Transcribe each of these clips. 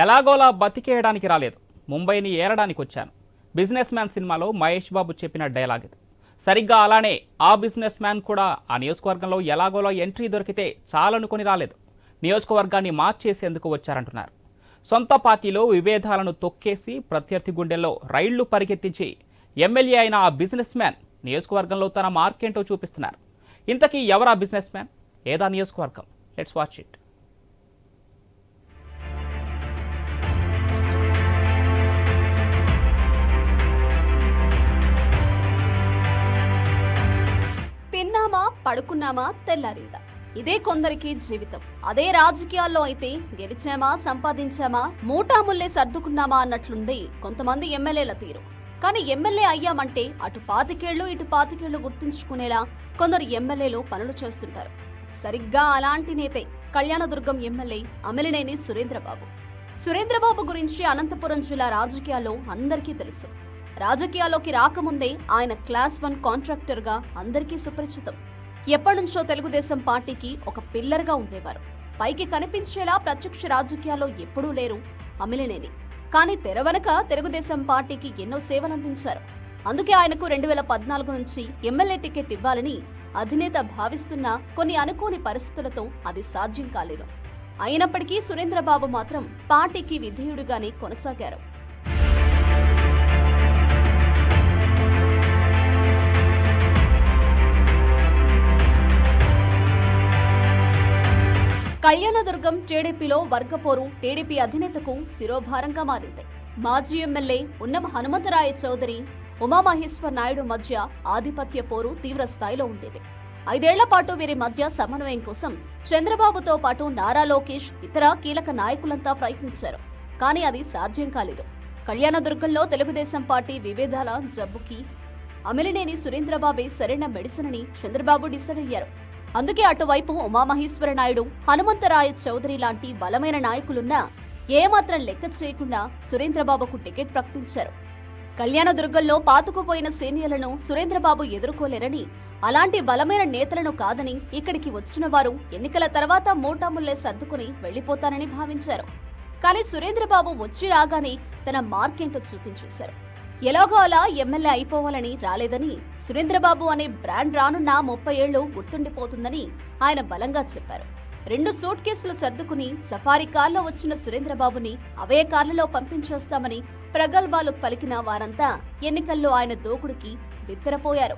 ఎలాగోలా బతికేయడానికి రాలేదు. ముంబైని ఏరడానికి వచ్చాను బిజినెస్ మ్యాన్ సినిమాలో మహేష్ బాబు చెప్పిన డైలాగ్ ఇది. సరిగ్గా అలానే ఆ బిజినెస్ మ్యాన్ కూడా ఆ నియోజకవర్గంలో ఎలాగోలా ఎంట్రీ దొరికితే చాలనుకొని రాలేదు. నియోజకవర్గాన్ని మార్చేసేందుకు వచ్చారంటున్నారు. సొంత పార్టీలో విభేదాలను తొక్కేసి ప్రత్యర్థి గుండెల్లో రైళ్ళు పరిగెత్తించి ఎమ్మెల్యే అయిన ఆ బిజినెస్ మ్యాన్ నియోజకవర్గంలో తన మార్కేంటో చూపిస్తున్నారు. ఇంతకీ ఎవరా బిజినెస్ మ్యాన్? ఏదా నియోజకవర్గం? Let's watch it. పడుకున్నామా తెల్లారిందా ఇదే కొందరికి జీవితం. అదే రాజకీయాల్లో అయితే గెలిచామా సంపాదించామా మూటాముల్లే సర్దుకున్నామా అన్నట్లుంది కొంతమంది ఎమ్మెల్యేల తీరు. కానీ ఎమ్మెల్యే అయ్యామంటే అటు పాతికేళ్ళు ఇటు పాతికేళ్ళు గుర్తుంచుకునేలా కొందరు ఎమ్మెల్యేలు పనులు చేస్తుంటారు. సరిగ్గా అలాంటి నేతే కళ్యాణదుర్గం ఎమ్మెల్యే అమిలినేని సురేంద్రబాబు. సురేంద్రబాబు గురించి అనంతపురం జిల్లా రాజకీయాల్లో అందరికీ తెలుసు. రాజకీయాల్లోకి రాకముందే ఆయన క్లాస్ వన్ కాంట్రాక్టర్గా అందరికీ సుపరిచితం. ఎప్పటినుంచో తెలుగుదేశం పార్టీకి ఒక పిల్లర్గా ఉండేవారు. పైకి కనిపించేలా ప్రత్యక్ష రాజకీయాల్లో ఎప్పుడూ లేరు అమిలినేని. కానీ తెర వెనక తెలుగుదేశం పార్టీకి ఎన్నో సేవలందించారు. అందుకే ఆయనకు రెండు వేల పద్నాలుగు నుంచి ఎమ్మెల్యే టికెట్ ఇవ్వాలని అధినేత భావిస్తున్న కొన్ని అనుకోని పరిస్థితులతో అది సాధ్యం కాలేదు. అయినప్పటికీ సురేంద్రబాబు మాత్రం పార్టీకి విధేయుడుగానే కొనసాగారు. కళ్యాణదుర్గం టీడీపీలో వర్గపోరు టీడీపీ అధినేతకు శిరోభారంగా మారింది. మాజీ ఎమ్మెల్యే ఉన్నమ హనుమంతరాయ చౌదరి ఉమామహేశ్వర్ నాయుడు మధ్య ఆధిపత్య పోరు తీవ్ర స్థాయిలో ఉండేది. ఐదేళ్ళ పాటు వీరి మధ్య సమన్వయం కోసం చంద్రబాబుతో పాటు నారా లోకేష్ ఇతర కీలక నాయకులంతా ప్రయత్నించారు. కానీ అది సాధ్యం కాలేదు. కళ్యాణదుర్గంలో తెలుగుదేశం పార్టీ విభేదాల జబ్బుకి అమిలినేని సురేంద్రబాబే సరైన మెడిసిన్ అని చంద్రబాబు డిసైడ్ అయ్యారు. అందుకే అటువైపు ఉమామహేశ్వర నాయుడు హనుమంతరాయ చౌదరి లాంటి బలమైన నాయకులున్నా ఏమాత్రం లెక్క చేయకుండా సురేంద్రబాబుకు టికెట్ ప్రకటించారు. కళ్యాణదుర్గంలో పాతుకుపోయిన సీనియర్లను సురేంద్రబాబు ఎదుర్కోలేరని అలాంటి బలమైన నేతలను కాదని ఇక్కడికి వచ్చిన వారు ఎన్నికల తర్వాత మూటాముల్లే సర్దుకుని వెళ్ళిపోతారని భావించారు. కానీ సురేంద్రబాబు వచ్చి రాగానే తన మార్కేంటో చూపించేశారు. ఎలాగో అలా ఎమ్మెల్యే అయిపోవాలని రాలేదని సురేంద్రబాబు అనే బ్రాండ్ రానున్న ముప్పై ఏళ్ళు గుర్తుండిపోతుందని ఆయన బలంగా చెప్పారు. రెండు సూట్ కేసులు సర్దుకుని సఫారీ కార్లో వచ్చిన సురేంద్రబాబుని అవే కార్లలో పంపించేస్తామని ప్రగల్భాలు పలికిన వారంతా ఎన్నికల్లో ఆయన దూకుడికి బిత్తరపోయారు.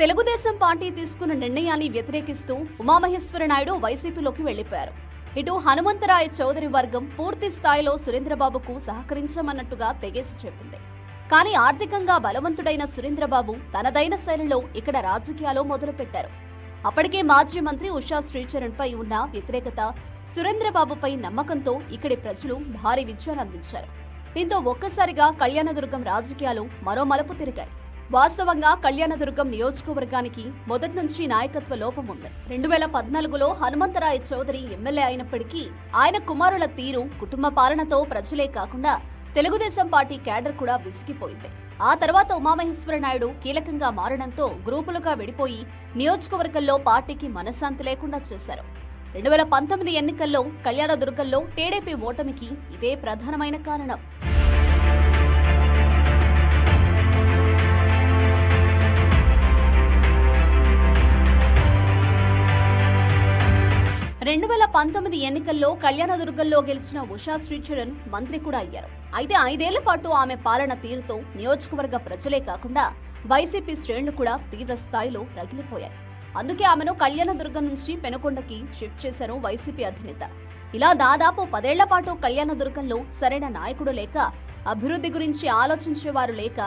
తెలుగుదేశం పార్టీ తీసుకున్న నిర్ణయాన్ని వ్యతిరేకిస్తూ ఉమామహేశ్వర నాయుడు వైసీపీలోకి వెళ్ళిపోయారు ఇటు హనుమంతరాయ చౌదరి వర్గం పూర్తి స్థాయిలో సురేంద్రబాబుకు సహకరించమన్నట్టుగా తెగేసి చెప్పింది. కానీ ఆర్థికంగా బలవంతుడైన సురేంద్రబాబు తనదైన శైలిలో ఇక్కడ రాజకీయాలు మొదలుపెట్టారు. అప్పటికే మాజీ మంత్రి ఉషా శ్రీచరణ్ పై ఉన్న వ్యతిరేకత సురేంద్రబాబుపై నమ్మకంతో ఇక్కడి ప్రజలు భారీ విజయాన్ని అందించారు. దీంతో ఒక్కసారిగా కళ్యాణదుర్గం రాజకీయాలు మరో మలుపు తిరిగాయి. వాస్తవంగా కళ్యాణదుర్గం నియోజకవర్గానికి మొదటి నుంచి నాయకత్వ లోపం ఉంది. రెండు వేల పద్నాలుగులో హనుమంతరాయ చౌదరి ఎమ్మెల్యే అయినప్పటికీ ఆయన కుమారుల తీరు కుటుంబ పాలనతో ప్రజలే కాకుండా తెలుగుదేశం పార్టీ క్యాడర్ కూడా విసిగిపోయింది. ఆ తర్వాత ఉమామహేశ్వర నాయుడు కీలకంగా మారడంతో గ్రూపులుగా విడిపోయి నియోజకవర్గంలో పార్టీకి మనశ్శాంతి లేకుండా చేశారు. రెండు వేల పంతొమ్మిది ఎన్నికల్లో కళ్యాణదుర్గంలో టీడీపీ ఓటమికి ఇదే ప్రధానమైన కారణం. పంతొమ్మిది ఎన్నికల్లో కళ్యాణదుర్గంలో గెలిచిన ఉషా శ్రీచరణ్ మంత్రి కూడా అయ్యారు. అయితే ఐదేళ్ళ పాటు ఆమె పాలన తీరుతో నియోజకవర్గ ప్రజలే కాకుండా వైసీపీ శ్రేణులు కూడా తీవ్ర స్థాయిలో రగిలిపోయాయి. అందుకే ఆమెను కళ్యాణదుర్గం నుంచి పెనుకొండకి షిఫ్ట్ చేశారు వైసీపీ అధినేత. ఇలా దాదాపు పదేళ్ళ పాటు కళ్యాణదుర్గంలో సరైన నాయకుడు లేక అభివృద్ధి గురించి ఆలోచించేవారు లేక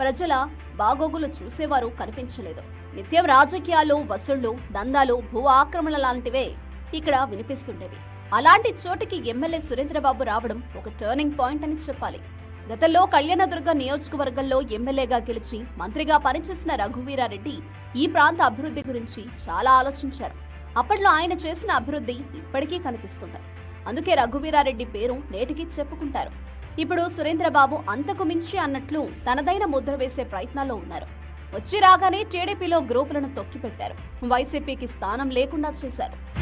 ప్రజల బాగోగులు చూసేవారు కనిపించలేదు. నిత్యం రాజకీయాలు వసూళ్ళు దందాలు భూ ఆక్రమణ లాంటివే ఇక్కడ వినిపిస్తుండేవి అలాంటి చోటికి ఎమ్మెల్యే సురేంద్రబాబు రావడం ఒక టర్నింగ్ పాయింట్ అని చెప్పాలి. గతంలో కళ్యాణదుర్గ నియోజకవర్గంలో ఎమ్మెల్యేగా గెలిచి మంత్రిగా పనిచేసిన రఘువీరారెడ్డి ఈ ప్రాంత అభివృద్ధి గురించి చాలా ఆలోచించారు. అప్పట్లో ఆయన చేసిన అభివృద్ధి ఇప్పటికీ కనిపిస్తుంది. అందుకే రఘువీరారెడ్డి పేరు నేటికి చెప్పుకుంటారు. ఇప్పుడు సురేంద్రబాబు అంతకు మించి అన్నట్లు తనదైన ముద్ర వేసే ప్రయత్నాల్లో ఉన్నారు. వచ్చి రాగానే టీడీపీలో గ్రూపులను తొక్కిపెట్టారు. వైసీపీకి స్థానం లేకుండా చేశారు.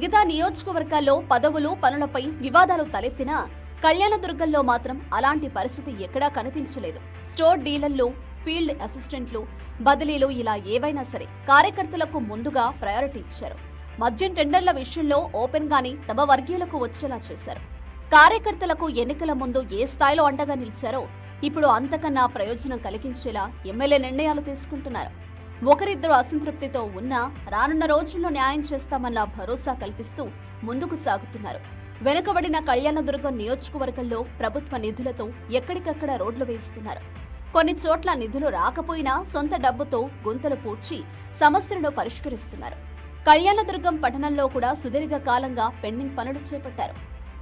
మిగతా నియోజకవర్గాల్లో పదవులు పనులపై వివాదాలు తలెత్తినా కళ్యాణదుర్గంలో మాత్రం అలాంటి పరిస్థితి ఎక్కడా కనిపించలేదు. స్టోర్ డీలర్లు ఫీల్డ్ అసిస్టెంట్లు బదిలీలు ఇలా ఏవైనా సరే కార్యకర్తలకు ముందుగా ప్రయారిటీ ఇచ్చారు. మద్యం టెండర్ల విషయంలో ఓపెన్ గాని తమ వర్గీయులకు వచ్చేలా చేశారు. కార్యకర్తలకు ఎన్నికల ముందు ఏ స్థాయిలో అండగా నిలిచారో ఇప్పుడు అంతకన్నా ప్రయోజనం కలిగించేలా ఎమ్మెల్యే నిర్ణయాలు తీసుకుంటున్నారు. ఒకరిద్దరు అసంతృప్తితో ఉన్నా రానున్న రోజుల్లో న్యాయం చేస్తామన్న భరోసా కల్పిస్తూ ముందుకు సాగుతున్నారు. వెనుకబడిన కళ్యాణదుర్గం నియోజకవర్గంలో ప్రభుత్వ నిధులతో ఎక్కడికక్కడ రోడ్లు వేయిస్తున్నారు. కొన్ని చోట్ల నిధులు రాకపోయినా సొంత డబ్బుతో గుంతలు పూడ్చి సమస్యలను పరిష్కరిస్తున్నారు. కళ్యాణదుర్గం పట్టణంలో కూడా సుదీర్ఘ కాలంగా పెండింగ్ పనులు చేపట్టారు.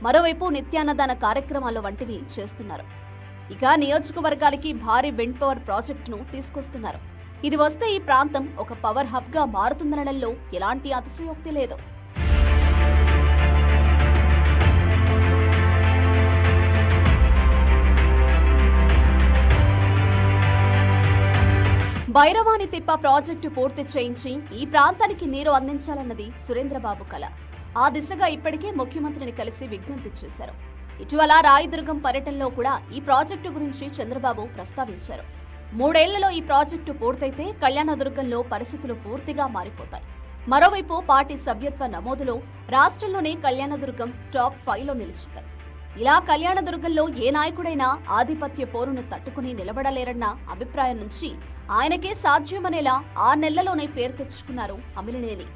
మరోవైపు నిత్యాన్నదాన కార్యక్రమాలు వంటివి చేస్తున్నారు. ఇక నియోజకవర్గానికి భారీ విండ్ పవర్ ప్రాజెక్టును తీసుకొస్తున్నారు. ఇది వస్తే ఈ ప్రాంతం ఒక పవర్ హబ్గా మారుతుందనడంలో ఎలాంటి అతిశయోక్తి లేదు. భైరవాణి తిప్ప ప్రాజెక్టు పూర్తి చేయించి ఈ ప్రాంతానికి నీరు అందించాలన్నది సురేంద్రబాబు కల. ఆ దిశగా ఇప్పటికే ముఖ్యమంత్రిని కలిసి విజ్ఞప్తి చేశారు. ఇటీవల రాయదుర్గం పర్యటనలో కూడా ఈ ప్రాజెక్టు గురించి చంద్రబాబు ప్రస్తావించారు. మూడేళ్ళలో ఈ ప్రాజెక్టు పూర్తయితే కళ్యాణదుర్గంలో పరిస్థితులు పూర్తిగా మారిపోతాయి. మరోవైపు పార్టీ సభ్యత్వ నమోదులో రాష్ట్రంలోనే కళ్యాణదుర్గం టాప్ ఫైవ్లో ఇలా కళ్యాణదుర్గంలో ఏ నాయకుడైనా ఆధిపత్య పోరును తట్టుకుని నిలబడలేరన్న అభిప్రాయం నుంచి ఆయనకే సాధ్యమనేలా ఆ నెలలోనే పేరు తెచ్చుకున్నారు అమిలినేని.